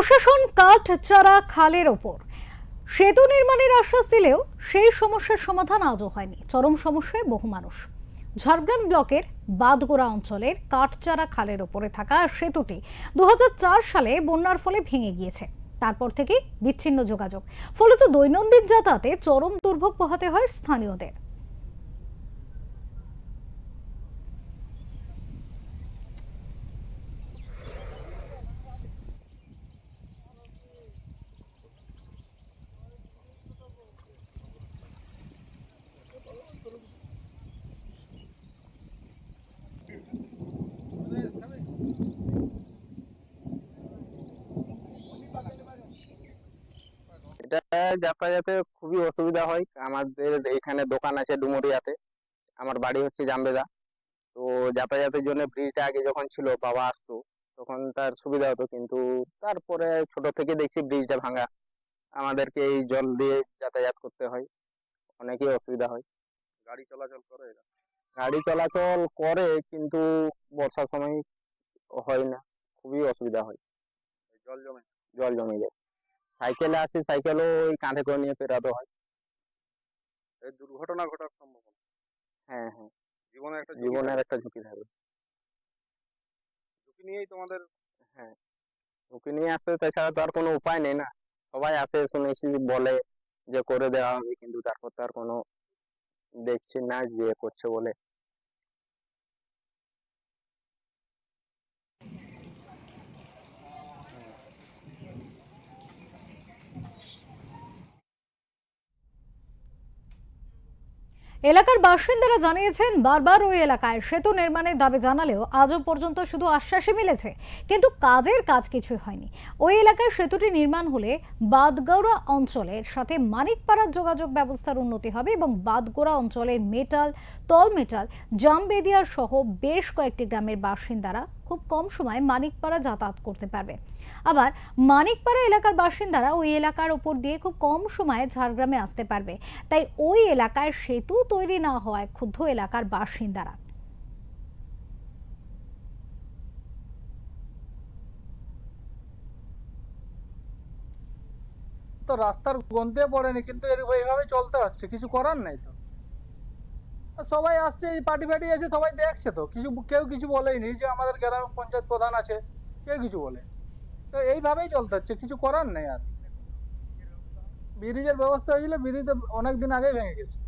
প্রশাসন কাঠ চারা খালের ওপর। সেতু নির্মাণের আশ্বাস দিলেও সেই সমস্যার সমাধান আজও হয়নি। চরম সমস্যায় বহু মানুষ। ঝাড়গ্রাম ব্লকের বাদগোড়া অঞ্চলের কাঠচারা খালের ওপরে থাকা সেতুটি দু হাজার চার সালে বন্যার ফলে ভেঙে গিয়েছে। তারপর থেকে বিচ্ছিন্ন যোগাযোগ। ফলত দৈনন্দিন যাতায়াতে চরম দুর্ভোগ পোহাতে হয় স্থানীয়দের। এটা যাতায়াতে খুবই অসুবিধা হয়। আমাদের এখানে দোকান আছে ডুমুরিয়াতে। আমার বাড়ি হচ্ছে জামবেদা। তো যাতায়াতের জন্য ব্রিজটা আগে যখন ছিল বাবা আসতো তখন তার সুবিধা হতো। কিন্তু তারপরে ছোট থেকে দেখছি ব্রিজটা ভাঙা। আমাদেরকে এই জল দিয়ে যাতায়াত করতে হয়। অনেকই অসুবিধা হয়। গাড়ি চলাচল করে গাড়ি চলাচল করে কিন্তু বর্ষার সময় হয় না। খুবই অসুবিধা হয়। জল জমে? জল জমে যায়। সাইকেলে আসি সাইকেলও ওই কাঁধে করে নিয়ে পেরাতে হয়। এই দুর্ঘটনা ঘটার সম্ভাবনা। হ্যাঁ হ্যাঁ। জীবনে একটা জীবনের একটা ঝুঁকি থাকবে ঝুঁকি নিয়েই তোমাদের হ্যাঁ। ঝুঁকি নিয়ে আসতে তাছাড়া তো আর কোনো উপায় নেই না। সবাই আসে শুনেছি বলে যে করে দেওয়া হবে কিন্তু তারপর তো আর কোনো দেখছি না যে করছে বলে। এলাকার বাসিন্দারা জানিয়েছেন, বারবার ওই এলাকায় সেতু নির্মাণের দাবি জানালেও আজও পর্যন্ত শুধু আশ্বাসই মিলেছে, কিন্তু কাজের কাজ কিছুই হয়নি। ওই এলাকায় সেতুটি নির্মাণ হলে বাদগৌড়া অঞ্চলের সাথে মানিকপাড়ার যোগাযোগ ব্যবস্থার উন্নতি হবে এবং বাদগোড়া অঞ্চলের মেটাল, তল মেটাল জামবেদিয়ার সহ বেশ কয়েকটি গ্রামের বাসিন্দারা খুব কম সময়ে মানিকপাড়া যাতায়াত করতে পারবে। আবার মানিকপাড়া এলাকার বাসিন্দারা ওই এলাকার ওপর দিয়ে খুব কম সময়ে ঝাড়গ্রামে আসতে পারবে। তাই ওই এলাকায় সেতু তৈরি না হওয়ায় ক্ষুব্ধ এলাকার বাসিন্দারা। তো রাস্তার গন্তে পড়েনি, কিন্তু এইভাবে চলতে হচ্ছে। কিছু করার নেই তো? সবাই আসছে, এই পার্টি ফার্টি আছে, সবাই দেখছে তো। কিছু, কেউ কিছু বলেইনি যে আমাদের গ্রাম পঞ্চায়েত প্রধান আছে, কেউ কিছু বলে তো এইভাবেই চলতে হচ্ছে, কিছু করার নেই আর। ব্রিজের ব্যবস্থা হয়েছিল, ব্রিজ তো অনেক দিন আগেই ভেঙে গেছে।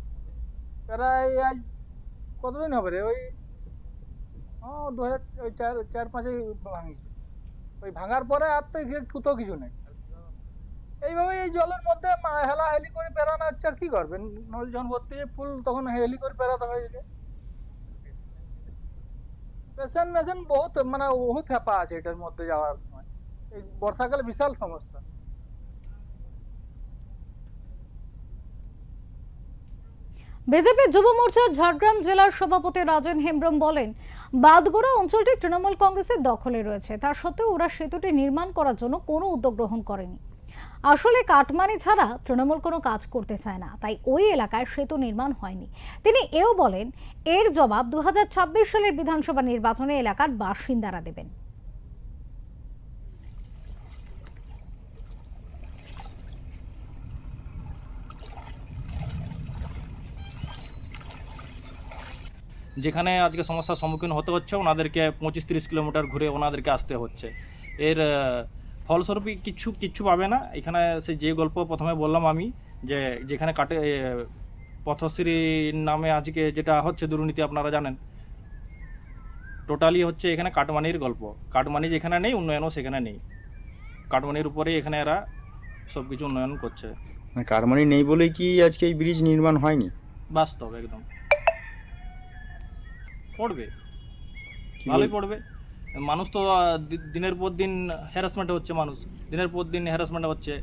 প্রায় আজ কতদিন হবে রে? ওই ও দু হাজার, ওই চার চার পাঁচে ভাঙিছে ওই ভাঙার পরে আর তো কোথাও কিছু নেই। এইভাবে এই জলের মধ্যে মা- হেলাহেলি করে পেরানো হচ্ছে আর কি করবেন নল যখন ভর্তি ফুল তখন হেলি করে পেরাতে হয় যে পেশেন্ট মেশেন্ট বহুত মানে বহুত হেপা আছে এটার মধ্যে যাওয়ার সময়। এই বর্ষাকালে বিশাল সমস্যা। বিজেপি যুব মোর্চার ঝাড়গ্রাম জেলার সভাপতি রাজেন হেমব্রম বলেন, বাদগোড়া অঞ্চলটি তৃণমূল কংগ্রেসের দখলে রয়েছে। তা সত্ত্বেও ওরা সেতুটি নির্মাণ করার জন্য কোনো উদ্যোগ গ্রহণ করেনি। আসলে কাটমানি ছাড়া তৃণমূল কোনো কাজ করতে চায় না, তাই ওই এলাকায় সেতু নির্মাণ হয়নি। তিনি এও বলেন, এর জবাব দুহাজার ছাব্বিশ সালের বিধানসভা নির্বাচনে এলাকার বাসিন্দারা দেবেন। যেখানে আজকে সমস্যার সম্মুখীন হতে হচ্ছে, ওনাদেরকে পঁচিশ তিরিশ কিলোমিটার ঘুরে ওনাদেরকে আসতে হচ্ছে। এর ফলস্বরূপ কিছু কিচ্ছু পাবে না। এখানে সেই যে গল্প প্রথমে বললাম আমি যে যেখানে কাটে পথশ্রী নামে আজকে যেটা হচ্ছে দুর্নীতি আপনারা জানেন। টোটালি হচ্ছে এখানে কাটমানির গল্প। কাটমানি যেখানে নেই উন্নয়নও সেখানে নেই। কাটমানির উপরেই এখানে এরা সব কিছু উন্নয়ন করছে। মানে কারমানি নেই বলেই কি আজকে এই ব্রিজ নির্মাণ হয়নি? বাস্তব একদম। পড়বে। ভালোই পড়বে। মানুষ তো দিনের পর দিন হ্যারাসমেন্ট হচ্ছে মানুষ। দিনের পর দিন হ্যারাসমেন্ট হচ্ছে।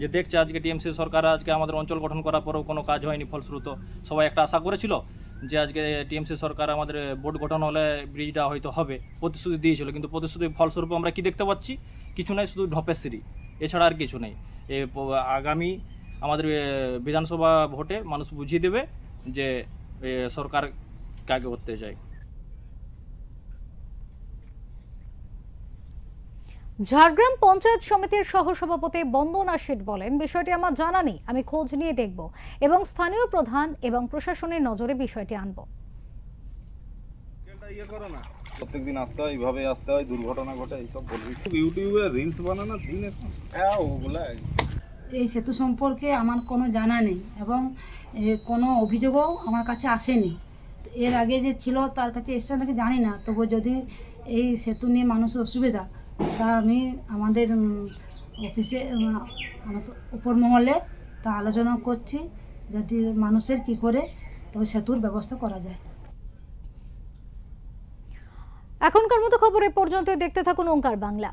যে দেখছে আজকে টিএমসি সরকার আজকে আমাদের অঞ্চল গঠন করার পরেও কোনো কাজ হয়নি ফলশ্রুত। সবাই একটা আশা করেছিল যে আজকে টিএমসি সরকার আমাদের বোর্ড গঠন হলে ব্রিজটা হয়তো হবে, প্রতিশ্রুতি দিয়েছিল। কিন্তু প্রতিশ্রুতি ফলস্বরূপ আমরা কি দেখতে পাচ্ছি? কিছু নাই, শুধু ঢপের সিঁড়ি। এছাড়া আর কিছু নেই। এ আগামী আমাদের বিধানসভা ভোটে মানুষ বুঝিয়ে দেবে যে সরকার কাকে করতে চায়। ঝাড়গ্রাম পঞ্চায়েত সমিতির সহসভাপতি বন্দনা শেঠ বলেন বিষয়টি আমার জানা নেই আমি খোঁজ নিয়ে দেখব এবং স্থানীয় প্রধান এবং প্রশাসনের নজরে বিষয়টি আনব। প্রত্যেকদিন আসতে হয় এইভাবে আসতে হয় দুর্ঘটনা ঘটে এইসব বলবি। ইউটিউবে রিলস বানানো দিন হ্যাঁ ওগুলা এই সেতু সম্পর্কে আমার কোনো জানা নেই এবং কোনো অভিযোগও আমার কাছে আসেনি। তো এর আগে যে ছিল তার কাছে এসছে নাকি জানি না তবু যদি এই সেতু নিয়ে মানুষের অসুবিধা তা আমি আমাদের অফিসে উপর মহলে তা আলোচনা করছি যাতে মানুষের কি করে তো সেতুর ব্যবস্থা করা যায়। এখনকার মতো খবর এ পর্যন্ত দেখতে থাকুন ওঙ্কার বাংলা।